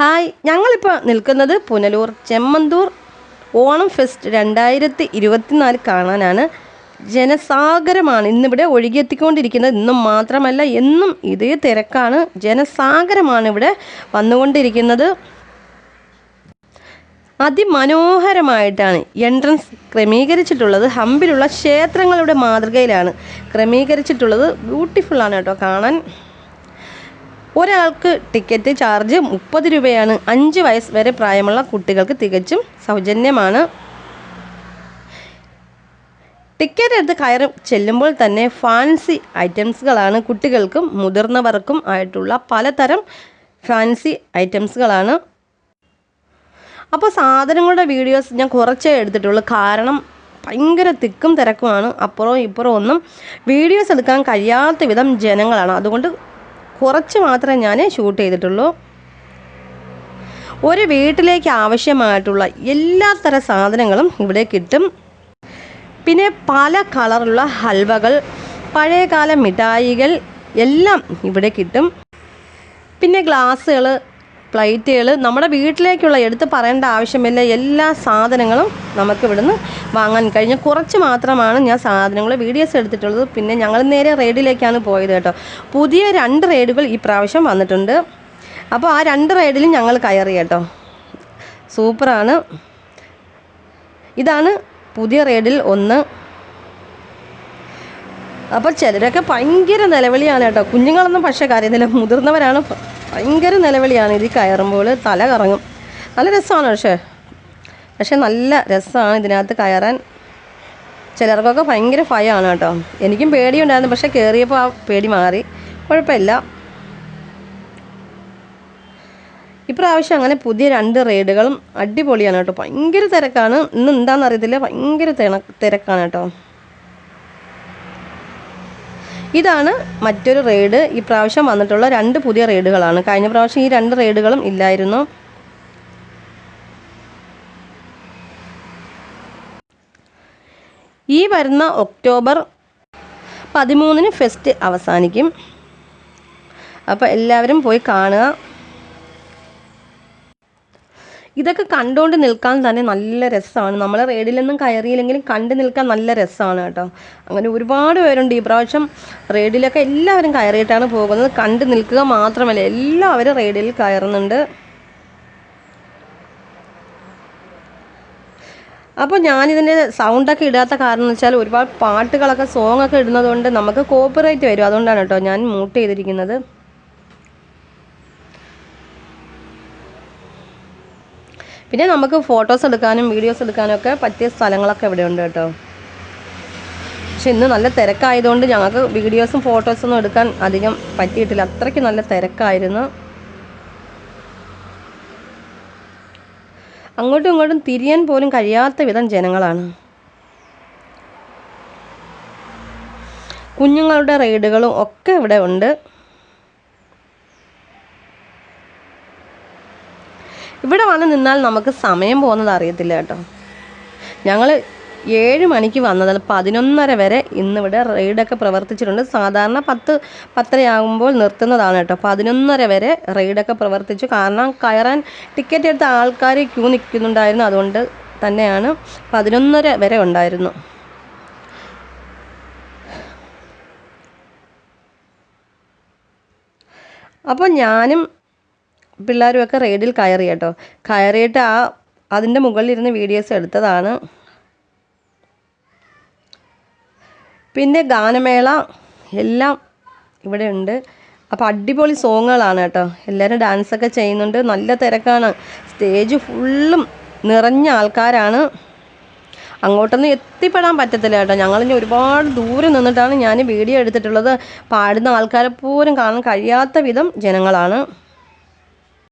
Hi ഞങ്ങളിപ്പോൾ നിൽക്കുന്നത് Punalur Chemmanthoor Onam fest രണ്ടായിരത്തി ഇരുപത്തിനാല് കാണാനാണ്. ജനസാഗരമാണ് ഇന്നിവിടെ ഒഴുകിയെത്തിക്കൊണ്ടിരിക്കുന്നത്. ഇന്നും മാത്രമല്ല എന്നും ഇതേ തിരക്കാണ്. ജനസാഗരമാണ് ഇവിടെ വന്നുകൊണ്ടിരിക്കുന്നത്. അതിമനോഹരമായിട്ടാണ് എൻട്രൻസ് ക്രമീകരിച്ചിട്ടുള്ളത്. ഹമ്പിലുള്ള ക്ഷേത്രങ്ങളുടെ മാതൃകയിലാണ് ക്രമീകരിച്ചിട്ടുള്ളത്. ബ്യൂട്ടിഫുള്ളാണ് കേട്ടോ കാണാൻ. ഒരാൾക്ക് ടിക്കറ്റ് ചാർജ് മുപ്പത് രൂപയാണ്. അഞ്ച് വയസ്സ് വരെ പ്രായമുള്ള കുട്ടികൾക്ക് തികച്ചും സൗജന്യമാണ്. ടിക്കറ്റ് എടുത്ത് കയറി ചെല്ലുമ്പോൾ തന്നെ ഫാൻസി ഐറ്റംസുകളാണ് കുട്ടികൾക്കും മുതിർന്നവർക്കും ആയിട്ടുള്ള പലതരം ഫാൻസി ഐറ്റംസുകളാണ് അപ്പോൾ സാധനങ്ങളുടെ വീഡിയോസ് ഞാൻ കുറച്ചേ എടുത്തിട്ടുള്ളൂ. കാരണം ഭയങ്കര തിക്കും തിരക്കുമാണ്. അപ്പുറവും ഇപ്പുറവും ഒന്നും വീഡിയോസ് എടുക്കാൻ കഴിയാത്ത വിധം ജനങ്ങളാണ്. അതുകൊണ്ട് കുറച്ച് മാത്രമേ ഞാൻ ഷൂട്ട് ചെയ്തിട്ടുള്ളൂ. ഒരു വീട്ടിലേക്ക് ആവശ്യമായിട്ടുള്ള എല്ലാ തര സാധനങ്ങളും ഇവിടെ കിട്ടും. പിന്നെ പല കളറുള്ള ഹൽവകൾ പഴയകാല മിഠായികൾ എല്ലാം ഇവിടെ കിട്ടും. പിന്നെ ഗ്ലാസ്സുകൾ പ്ലേറ്റുകൾ നമ്മുടെ വീട്ടിലേക്കുള്ള എടുത്ത് പറയേണ്ട ആവശ്യമില്ല. എല്ലാ സാധനങ്ങളും നമുക്ക് ഇവിടുന്ന് വാങ്ങാൻ കഴിഞ്ഞു. കുറച്ച് മാത്രമാണ് ഞാൻ സാധനങ്ങൾ വീഡിയോസ് എടുത്തിട്ടുള്ളത്. പിന്നെ ഞങ്ങൾ നേരെ റെയ്ഡിലേക്കാണ് പോയത് കേട്ടോ. പുതിയ രണ്ട് റെയ്ഡുകൾ ഈ പ്രാവശ്യം വന്നിട്ടുണ്ട്. അപ്പോൾ ആ രണ്ട് റൈഡിലും ഞങ്ങൾ കയറി കേട്ടോ. സൂപ്പറാണ്. ഇതാണ് പുതിയ റൈഡിൽ ഒന്ന്. അപ്പോൾ ചിലരൊക്കെ ഭയങ്കര നിലവിളിയാണ് കേട്ടോ. കുഞ്ഞുങ്ങളൊന്നും പക്ഷേ കരയുന്നില്ല മുതിർന്നവരാണ് ഭയങ്കര നിലവിളിയാണ് ഇതിൽ കയറുമ്പോൾ തല കറങ്ങും. നല്ല രസമാണ് പക്ഷേ. പക്ഷേ നല്ല രസമാണ് ഇതിനകത്ത് കയറാൻ. ചിലർക്കൊക്കെ ഭയങ്കര ഭയമാണ് കേട്ടോ. എനിക്കും പേടിയുണ്ടായിരുന്നു പക്ഷേ കയറിയപ്പോൾ ആ പേടി മാറി. കുഴപ്പമില്ല. ഇപ്രാവശ്യം അങ്ങനെ പുതിയ രണ്ട് റൈഡുകളും അടിപൊളിയാണ് കേട്ടോ. ഭയങ്കര തിരക്കാണ്. ഇന്ന് എന്താണെന്ന് അറിയത്തില്ല. ഭയങ്കര തിരക്കാണ് കേട്ടോ. ഇതാണ് മറ്റൊരു റെയ്ഡ് ഈ പ്രാവശ്യം വന്നിട്ടുള്ള രണ്ട് പുതിയ റെയ്ഡുകളാണ് കഴിഞ്ഞ പ്രാവശ്യം ഈ രണ്ട് റെയ്ഡുകളും ഇല്ലായിരുന്നു. ഈ വരുന്ന ഒക്ടോബർ പതിമൂന്നിന് ഫെസ്റ്റ് അവസാനിക്കും. അപ്പോൾ എല്ലാവരും പോയി കാണുക. ഇതൊക്കെ കണ്ടുകൊണ്ട് നിൽക്കാൻ തന്നെ നല്ല രസമാണ് നമ്മൾ റേഡിലൊന്നും കയറിയില്ലെങ്കിലും കണ്ടു നിൽക്കാൻ നല്ല രസമാണ് കേട്ടോ. അങ്ങനെ ഒരുപാട് പേരുണ്ട്. ഈ പ്രാവശ്യം റേഡിലൊക്കെ എല്ലാവരും കയറിയിട്ടാണ് പോകുന്നത്. കണ്ടു നിൽക്കുക മാത്രമല്ല എല്ലാവരും റേഡിൽ കയറുന്നുണ്ട്. അപ്പോൾ ഞാനിതിന്റെ സൗണ്ടൊക്കെ ഇടാത്ത കാരണം എന്ന് വെച്ചാൽ ഒരുപാട് പാട്ടുകളൊക്കെ സോങ്ങൊക്കെ ഇടുന്നതുകൊണ്ട് ഇടുന്നത് നമുക്ക് കോപ്പറേറ്റ് വരും. അതുകൊണ്ടാണ് കേട്ടോ ഞാൻ മ്യൂട്ട് ചെയ്തിരിക്കുന്നത്. പിന്നെ നമുക്ക് ഫോട്ടോസ് എടുക്കാനും വീഡിയോസ് എടുക്കാനും ഒക്കെ പറ്റിയ സ്ഥലങ്ങളൊക്കെ ഇവിടെ ഉണ്ട് കേട്ടോ. പക്ഷെ ഇന്ന് നല്ല തിരക്കായതുകൊണ്ട് ഞങ്ങൾക്ക് വീഡിയോസും ഫോട്ടോസൊന്നും എടുക്കാൻ അധികം പറ്റിയിട്ടില്ല. അത്രയ്ക്ക് നല്ല തിരക്കായിരുന്നു. അങ്ങോട്ടും ഇങ്ങോട്ടും തിരിയാൻ പോലും കഴിയാത്ത വിധം ജനങ്ങളാണ്. കുഞ്ഞുങ്ങളുടെ റൈഡുകളും ഒക്കെ ഇവിടെ ഉണ്ട്. ഇവിടെ വന്ന് നിന്നാൽ നമുക്ക് സമയം പോകുന്നത് അറിയത്തില്ല കേട്ടോ. ഞങ്ങൾ ഏഴ് മണിക്ക് വന്നത്. പതിനൊന്നര വരെ ഇന്നിവിടെ റെയ്ഡൊക്കെ പ്രവർത്തിച്ചിട്ടുണ്ട്. സാധാരണ പത്ത് പത്തരയാകുമ്പോൾ നിർത്തുന്നതാണ് കേട്ടോ. പതിനൊന്നര വരെ റെയ്ഡൊക്കെ പ്രവർത്തിച്ചു. കാരണം കയറാൻ ടിക്കറ്റ് എടുത്ത ആൾക്കാർ ക്യൂ നിൽക്കുന്നുണ്ടായിരുന്നു. അതുകൊണ്ട് തന്നെയാണ് പതിനൊന്നര വരെ ഉണ്ടായിരുന്നു. അപ്പോൾ ഞാനും പിള്ളേരുമൊക്കെ റെയ്ഡിൽ കയറി കേട്ടോ. കയറിയിട്ട് ആ അതിന്റെ മുകളിലിരുന്ന് വീഡിയോസ് എടുത്തതാണ്. പിന്നെ ഗാനമേള എല്ലാം ഇവിടെ ഉണ്ട്. അപ്പോൾ അടിപൊളി സോങ്ങുകളാണ് കേട്ടോ. എല്ലാവരും ഡാൻസൊക്കെ ചെയ്യുന്നുണ്ട്. നല്ല തിരക്കാണ്. സ്റ്റേജ് ഫുള്ളും നിറഞ്ഞ ആൾക്കാരാണ്. അങ്ങോട്ടൊന്നും എത്തിപ്പെടാൻ പറ്റത്തില്ല കേട്ടോ. ഞങ്ങളിനി ഒരുപാട് ദൂരെ നിന്നിട്ടാണ് ഞാൻ വീഡിയോ എടുത്തിട്ടുള്ളത്. പാടുന്ന ആൾക്കാരെ പോലും കാണാൻ കഴിയാത്ത വിധം ജനങ്ങളാണ്.